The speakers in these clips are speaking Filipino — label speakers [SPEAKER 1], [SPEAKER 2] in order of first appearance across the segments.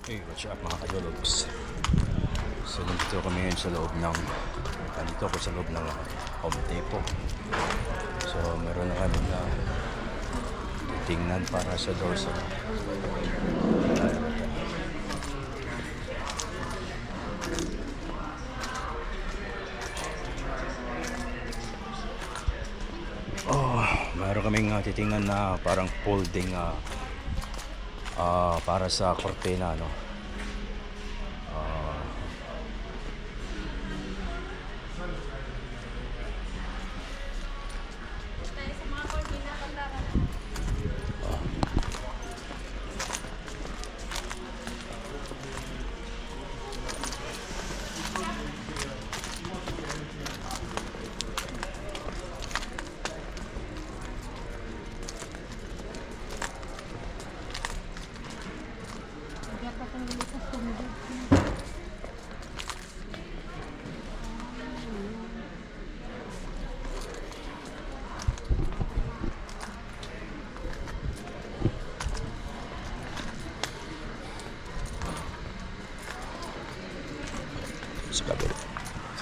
[SPEAKER 1] Hey, what's up mga kayologs? So, nandito kami ngayon sa loob ng nandito ako sa loob ng Home Depot. So, meron na kami na tingnan para sa dorsal. Oh, meron kaming uh, titingnan na parang folding ah ah, para sa kortina no.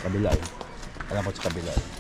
[SPEAKER 1] Kabila yun. Alam ko sa kabila yun.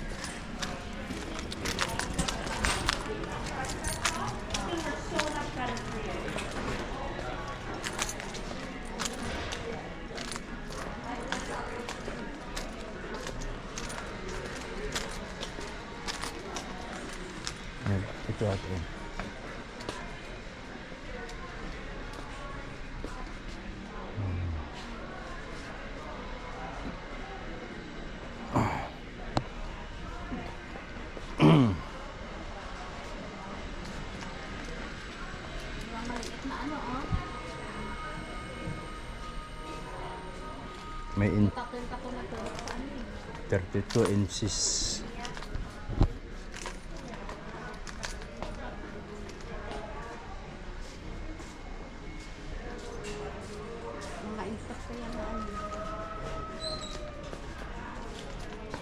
[SPEAKER 1] 32 inches.
[SPEAKER 2] Ano.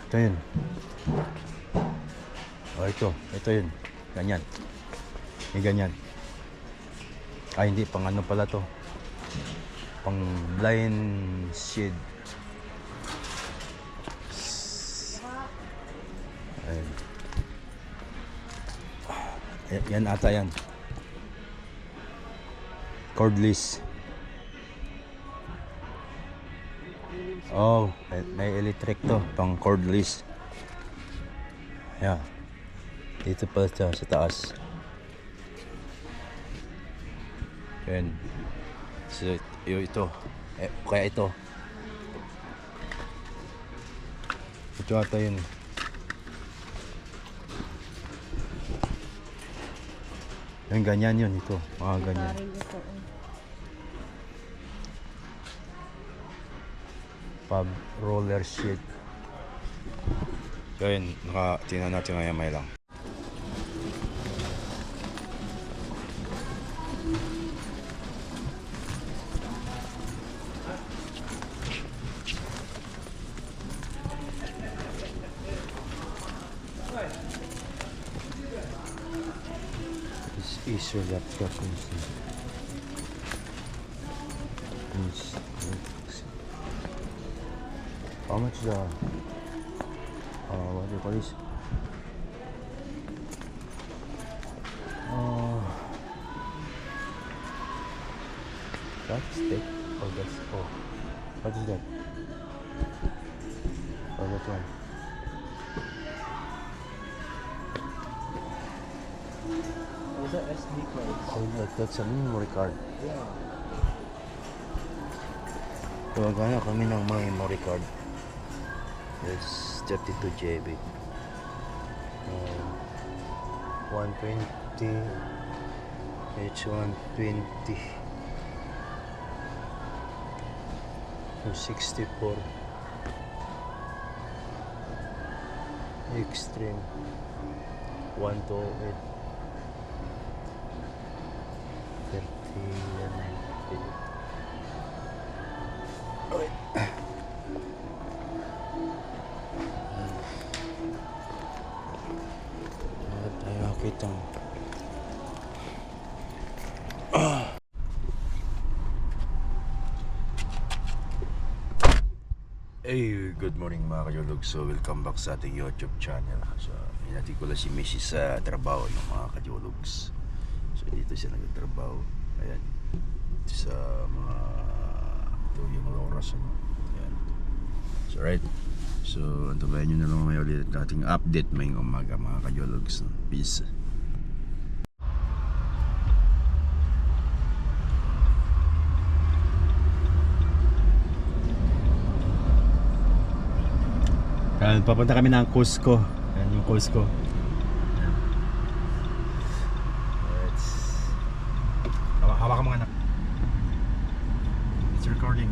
[SPEAKER 1] Ito yun. Oh, ito. Ito yun. Ganyan. May ganyan. Ay, hindi. Pang ano pala to. Pang blind shade. Yan ata yan. Cordless. Oh, may, electric to, pang cordless. Yeah. Dito pa siya sa taas. Yan. So, ito. Eh, kaya ito. Ito ata yun. Yung ganyan yun, ito. Mga ganyan.
[SPEAKER 2] Parang ito, oh.
[SPEAKER 1] pub roller sheet. So yun, naka, tingnan natin ngayon may lang. Is your laptop. Yes. How much uh, call this? Uh, that's steak or that's oh what is that? Oh that one.
[SPEAKER 3] Those are SD cards.
[SPEAKER 1] Oh that, that's a memory card.
[SPEAKER 3] Yeah.
[SPEAKER 1] Gumagana kami ng memory card. It's 32 GB. Um, 120 H120 64 Extreme 128 30 Okay. Wala tayo nakita. Hey, good morning mga kajulog. So, welcome back sa ating YouTube channel. So, hinati ko lang si Mrs. sa trabaho ng mga kajulugs. So, dito siya nagtatrabaho. Ayan. Sa mga ito yung mga oras. Ano? Ayan. So, right. So, antabayan nyo na lang may ulit nating update may umaga mga kajulugs. Peace. Ayan, papunta kami ng Cusco. Ayan yung Cusco. Let's... Hawa- Hawak ka mga anak. It's recording.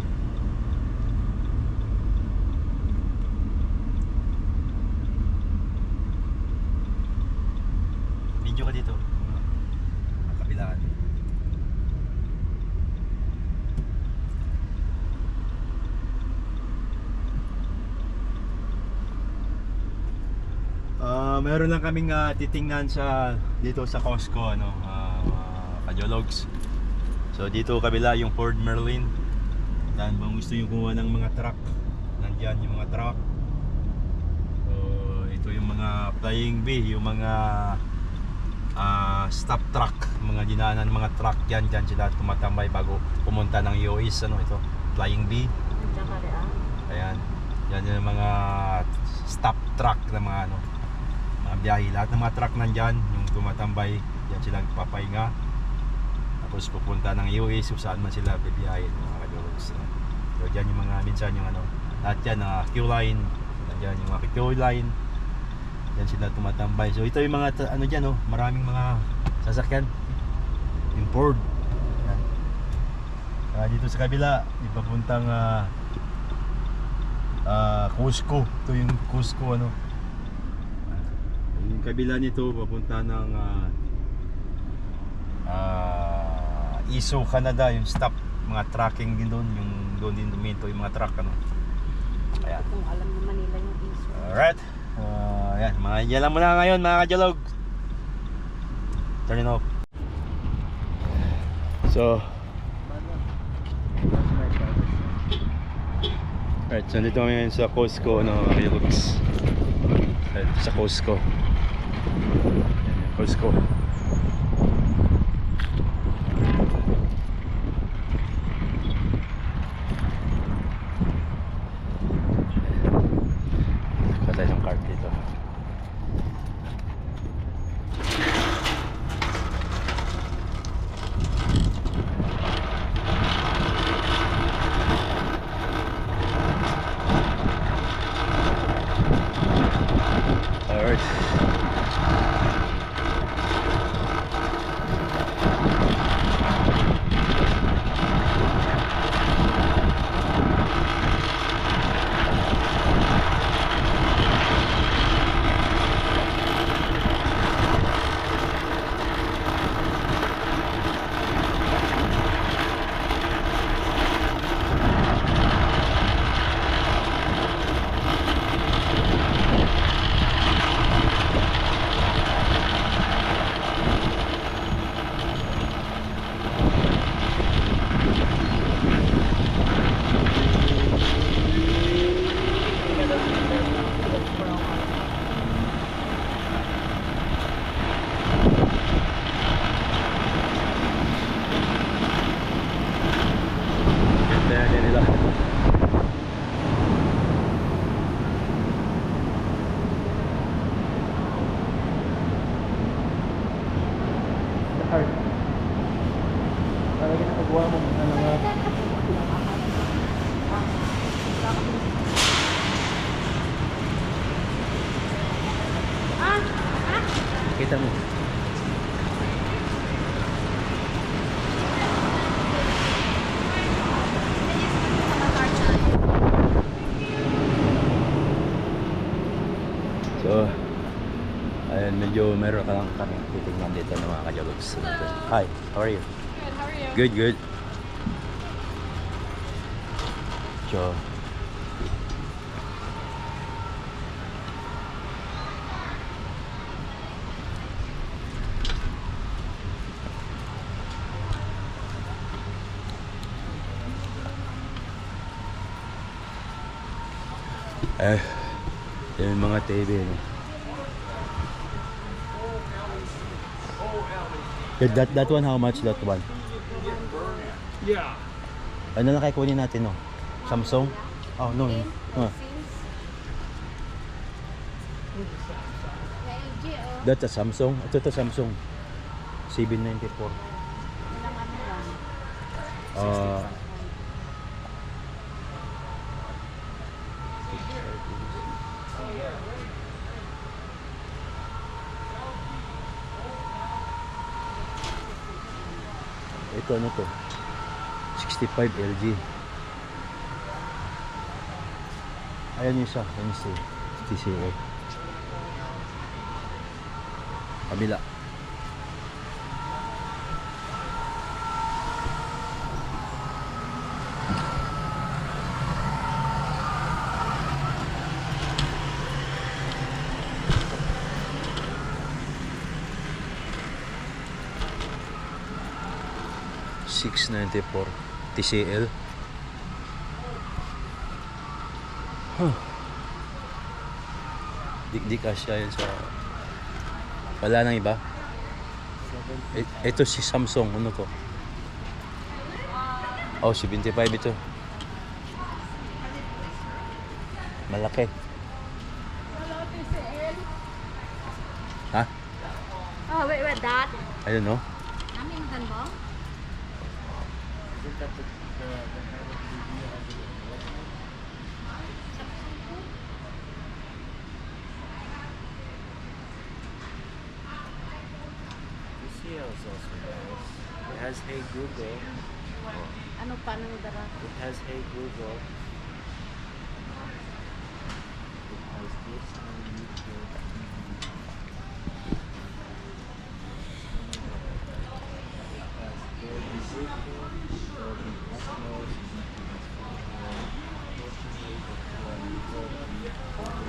[SPEAKER 1] Video ka dito. Ang kabilaan. Ah, meron lang kaming ah, titingnan sa dito sa Costco ano, ah, mga kajologs. So dito kabila yung Ford Merlin. Dan bang gusto yung kumuha ng mga truck. Nandiyan yung mga truck. So ito yung mga flying V, yung mga ah, stop truck, mga dinaanan mga truck diyan diyan sila tumatambay bago pumunta ng US ano ito, flying
[SPEAKER 2] ah.
[SPEAKER 1] Ayan. Yan yung mga stop truck na mga ano, biyahe. Lahat ng mga truck nandyan, yung tumatambay, yan sila papahinga. Tapos pupunta ng US kung saan man sila bibiyahin mga kadogs. So dyan yung mga minsan yung ano, lahat yan, uh, Q-line, nandyan yung mga Q-line. Yan sila tumatambay. So ito yung mga ano dyan, oh, maraming mga sasakyan. Yung Ford. Yan. Ah, dito sa kabila, ipapuntang ah, ah Cusco. Ito yung Cusco ano. Kabila nito papunta ng ah ah, Iso, Canada, yung stop mga tracking din doon, yung doon din duminto yung mga truck ano. Ayan.
[SPEAKER 2] Kung alam naman nila yung iso.
[SPEAKER 1] Alright. Uh, yan, mga yan lang muna ngayon mga kajalog. Turn it off. So, Alright, so nandito kami ngayon sa Costco, no, Hilux. Sa Costco. Yan, yung Costco. Patay ng cart dito. Alright. Ganda yan nila.
[SPEAKER 3] Hard. Talaga nakagawa mo na lang.
[SPEAKER 1] Kita mo. So, ayun, medyo meron ka lang kami titingnan dito ng mga kajalugs. Hi, how are you?
[SPEAKER 2] Good, how are you?
[SPEAKER 1] Good, good. So, Eh, yung mga TV, no? That, that, that one, how much that one?
[SPEAKER 3] Yeah.
[SPEAKER 1] Ano na kaya kunin natin, no? Samsung? Oh, no.
[SPEAKER 2] LG, oh.
[SPEAKER 1] that's a Samsung. Ito to Samsung. 794.
[SPEAKER 2] Ilang
[SPEAKER 1] ito ano to? 65 LG. Ayan yung isa. Isa. TCA. Kabila. Six ninety four TCL. Huh. Di, di kasya yun sa... Wala nang iba? Ito si Samsung. Ano to? Oh, 75 ito. Malaki. Ha?
[SPEAKER 2] Oh, wait, wait, that.
[SPEAKER 1] I don't know.
[SPEAKER 2] Namin kan ba?
[SPEAKER 3] TCL is also nice. It has Hey Google.
[SPEAKER 2] Ano pa nang dara?
[SPEAKER 3] It has Hey Google. It has this on YouTube. It has Dolby Vision, Dolby Atmos,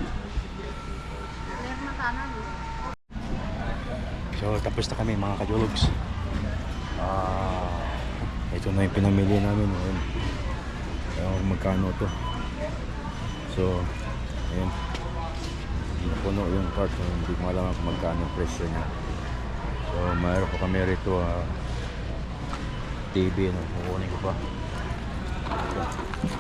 [SPEAKER 2] Meron na tanan, no?
[SPEAKER 1] So, tapos na kami mga kajologs. Ah, ito na yung pinamili namin. Ayun. Ayun, magkano to. So, ayun. Hindi puno yung cart. so Hindi ko alam kung magkano presyo niya. So, mayroon pa kami rito ah, TV. No? Kukunin ko pa. Ito.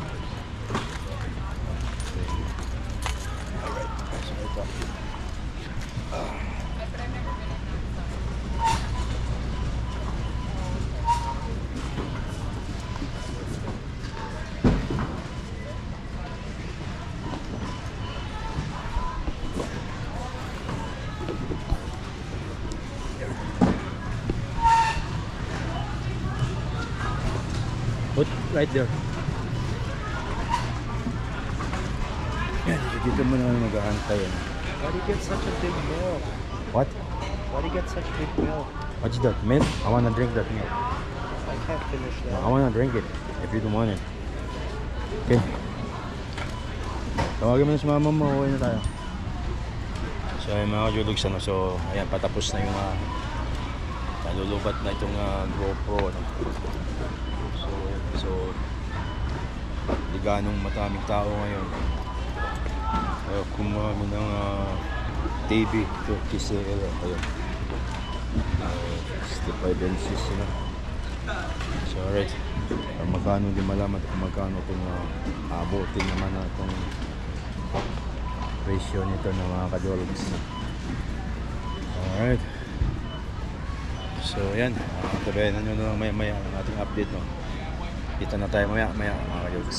[SPEAKER 1] Right there. Yan, dito mo naman mag-aantay. Ano.
[SPEAKER 3] Why do you get such a big milk?
[SPEAKER 1] What?
[SPEAKER 3] Why do you get such big milk?
[SPEAKER 1] What's that? Milk? I wanna drink that milk.
[SPEAKER 3] I can't finish
[SPEAKER 1] I
[SPEAKER 3] that.
[SPEAKER 1] wanna drink it if you don't want it. Okay. Tawagin mo na si mama mo, uwi na tayo. So ayun mga kajulugs, ano, so ayan, patapos na yung uh, nalulubat na itong uh, GoPro. Ano. So, so di ganong mataming tao ngayon. Kaya kumuha kami ng uh, TV, 50 CL, ayun. Uh, 65 inches, know. So alright. Uh, magkano di malaman kung magkano itong uh, abutin naman na itong ratio nito ng mga kadologs. Alright. So yan. Uh, tabayan nyo na maya maya ang ating update no. Kita na tayo maya maya mga kadologs.